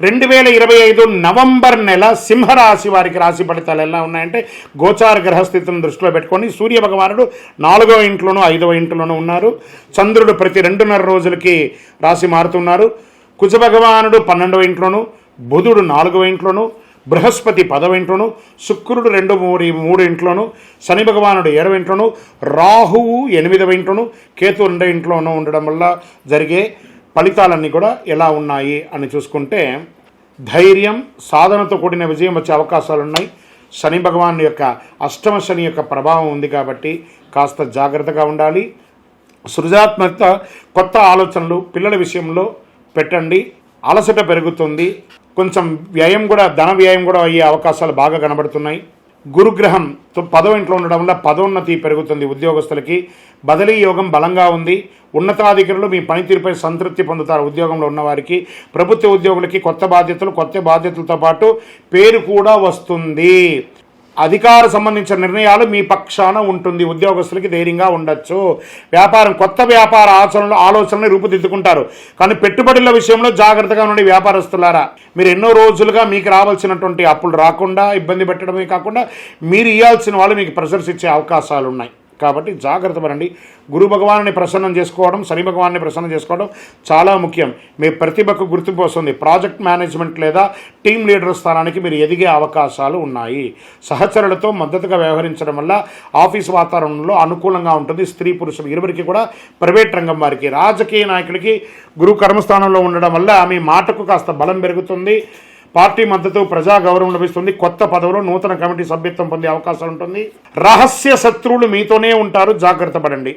రెండు వేల ఇరవై ఐదు నవంబర్ నెల సింహరాశి వారికి రాశి ఫలితాలు ఎలా ఉన్నాయంటే గోచార గ్రహస్థితిని దృష్టిలో పెట్టుకొని సూర్య భగవానుడు నాలుగవ ఇంట్లోనూ ఐదవ ఇంట్లోనూ ఉన్నారు. చంద్రుడు ప్రతి రెండున్నర రోజులకి రాశి మారుతున్నారు. కుజ భగవానుడు పన్నెండవ ఇంట్లోనూ బుధుడు నాలుగవ ఇంట్లోనూ బృహస్పతి పదవ ఇంట్లోను శుక్రుడు రెండు మూడు మూడు ఇంట్లోను శని భగవానుడు ఏడవ ఇంట్లోను రాహువు ఎనిమిదవ ఇంట్లోను కేతు రెండో ఇంట్లోనూ ఉండడం వల్ల జరిగే ఫలితాలన్నీ కూడా ఎలా ఉన్నాయి అని చూసుకుంటే ధైర్యం సాధనతో కూడిన విజయం వచ్చే అవకాశాలు ఉన్నాయి. శని భగవాన్ యొక్క అష్టమ శని యొక్క ప్రభావం ఉంది కాబట్టి కాస్త జాగ్రత్తగా ఉండాలి. సృజనాత్మకత కొత్త ఆలోచనలు పిల్లల విషయంలో పెట్టండి. అలసట పెరుగుతుంది. కొంచెం వ్యయం కూడా ధన వ్యయం కూడా అయ్యే అవకాశాలు బాగా కనబడుతున్నాయి. గురుగ్రహం తో- ఇంట్లో ఉండడం వల్ల పదోన్నతి పెరుగుతుంది ఉద్యోగస్తులకి. బదిలీ యోగం బలంగా ఉంది. ఉన్నతాధికారులు మీ పనితీరుపై సంతృప్తి పొందుతారు ఉద్యోగంలో ఉన్నవారికి. ప్రభుత్వ ఉద్యోగులకి కొత్త బాధ్యతలు కొత్త బాధ్యతలతో పాటు పేరు కూడా వస్తుంది. అధికార సంబంధించిన నిర్ణయాలు మీ పక్షాన ఉంటుంది. ఉద్యోగస్తులకి ధైర్యంగా ఉండొచ్చు. వ్యాపారం కొత్త వ్యాపార ఆచరణలు ఆలోచనలు రూపుదిద్దుకుంటారు. కానీ పెట్టుబడుల విషయంలో జాగ్రత్తగా ఉండి వ్యాపారస్తులారా. మీరు ఎన్నో రోజులుగా మీకు రావాల్సినటువంటి అప్పులు రాకుండా ఇబ్బంది పెట్టడమే కాకుండా మీరు ఇవ్వాల్సిన వాళ్ళు మీకు ప్రెషర్స్ ఇచ్చే అవకాశాలు ఉన్నాయి కాబట్టి జాగ్రత్త పడండి. గురు భగవాన్ని ప్రసన్నం చేసుకోవడం శని భగవాన్ని ప్రసన్నం చేసుకోవడం చాలా ముఖ్యం. మీ ప్రతిభకు గుర్తింపు వస్తుంది. ప్రాజెక్ట్ మేనేజ్మెంట్ లేదా టీం లీడర్ స్థానానికి మీరు ఎదిగే అవకాశాలు ఉన్నాయి. సహచరులతో మద్దతుగా వ్యవహరించడం వల్ల ఆఫీస్ వాతావరణంలో అనుకూలంగా ఉంటుంది. స్త్రీ పురుషులు ఇరువురికి కూడా ప్రైవేట్ రంగం వారికి రాజకీయ నాయకులకి గురు కర్మస్థానంలో ఉండడం వల్ల మీ మాటకు కాస్త బలం పెరుగుతుంది. పార్టీ మద్దతు ప్రజా గౌరవం లభిస్తుంది. కొత్త పదవులు నూతన కమిటీ సభ్యత్వం పొందే అవకాశం ఉంటుంది. రహస్య శత్రువులు మీతోనే ఉంటారు. జాగ్రత్త పడండి.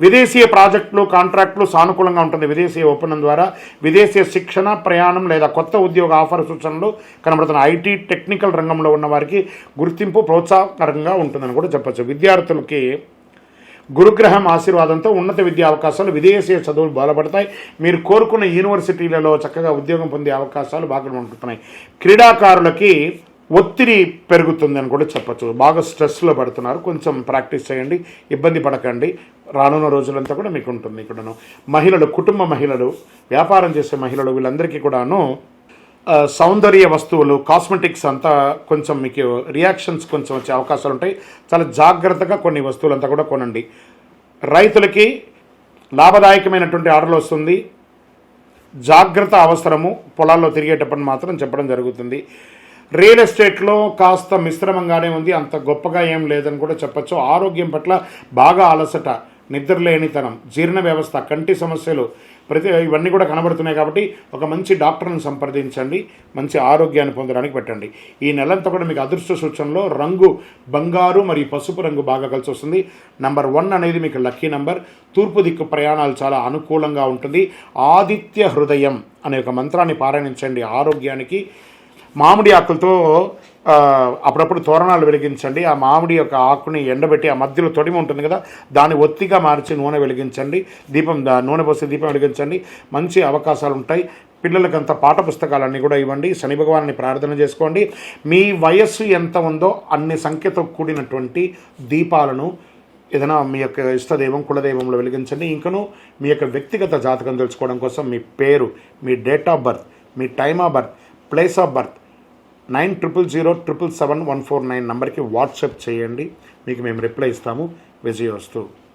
విదేశీయ ప్రాజెక్టులు కాంట్రాక్టులు సానుకూలంగా ఉంటుంది. విదేశీయ ఒప్పందం ద్వారా విదేశీయ శిక్షణ ప్రయాణం లేదా కొత్త ఉద్యోగ ఆఫర్ సూచనలు కనబడుతున్న ఐటీ టెక్నికల్ రంగంలో ఉన్న వారికి గుర్తింపు ప్రోత్సాహకరంగా ఉంటుందని కూడా చెప్పచ్చు. విద్యార్థులకి గురుగ్రహం ఆశీర్వాదంతో ఉన్నత విద్యా అవకాశాలు విదేశీయ చదువులు బలపడతాయి. మీరు కోరుకున్న యూనివర్సిటీలలో చక్కగా ఉద్యోగం పొందే అవకాశాలు బాగా ఉంటున్నాయి. క్రీడాకారులకి ఒత్తిడి పెరుగుతుంది అని కూడా చెప్పచ్చు. బాగా స్ట్రెస్లో పడుతున్నారు. కొంచెం ప్రాక్టీస్ చేయండి ఇబ్బంది పడకండి. రానున్న రోజులంతా కూడా మీకు ఉంటుంది ఇక్కడను. మహిళలు కుటుంబ మహిళలు వ్యాపారం చేసే మహిళలు వీళ్ళందరికీ కూడాను సౌందర్య వస్తువులు కాస్మెటిక్స్ అంతా కొంచెం మీకు రియాక్షన్స్ కొంచెం వచ్చే అవకాశాలు ఉంటాయి. చాలా జాగ్రత్తగా కొన్ని వస్తువులంతా కూడా కొనండి. రైతులకి లాభదాయకమైనటువంటి ఆర్డర్లు వస్తుంది. జాగ్రత్త అవసరము పొలాల్లో తిరిగేటప్పుడు మాత్రం చెప్పడం జరుగుతుంది. రియల్ ఎస్టేట్లో కాస్త మిశ్రమంగానే ఉంది. అంత గొప్పగా ఏం లేదని కూడా చెప్పచ్చు. ఆరోగ్యం పట్ల బాగా అలసట. నిద్రలేనితనం జీర్ణ వ్యవస్థ కంటి సమస్యలు ప్రతి ఇవన్నీ కూడా కనబడుతున్నాయి కాబట్టి ఒక మంచి డాక్టర్ని సంప్రదించండి మంచి ఆరోగ్యాన్ని పొందడానికి పెట్టండి. ఈ నెలంతా కూడా మీకు అదృష్ట సూచనలో రంగు బంగారు మరియు పసుపు రంగు బాగా కలిసి వస్తుంది. నంబర్ వన్ అనేది మీకు లక్కీ నంబర్ తూర్పు దిక్కు ప్రయాణాలు చాలా అనుకూలంగా ఉంటుంది. ఆదిత్య హృదయం అనే ఒక మంత్రాన్ని పారాయణించండి ఆరోగ్యానికి. మామిడి ఆకులతో అప్పుడప్పుడు తోరణాలు వెలిగించండి. ఆ మామిడి యొక్క ఆకుని ఎండబెట్టి ఆ మధ్యలో తొడిమి ఉంటుంది కదా దాన్ని ఒత్తిగా మార్చి నూనె వెలిగించండి. దీపం దా- నూనె పోసి దీపం వెలిగించండి. మంచి అవకాశాలు ఉంటాయి. పిల్లలకంత పాఠ పుస్తకాలన్నీ కూడా ఇవ్వండి. శని భగవాన్ని ప్రార్థన చేసుకోండి. మీ వయస్సు ఎంత ఉందో అన్ని సంఖ్యతో కూడినటువంటి దీపాలను ఏదైనా మీ యొక్క ఇష్టదైవం కులదైవంలో వెలిగించండి. ఇంకను మీ యొక్క వ్యక్తిగత జాతకం తెలుసుకోవడం కోసం మీ పేరు మీ date of birth me time of birth place of birth nine triple zero triple seven one four nine నంబర్కి వాట్సాప్ చేయండి. మీకు మేము రిప్లై ఇస్తాము. విజయవస్తు.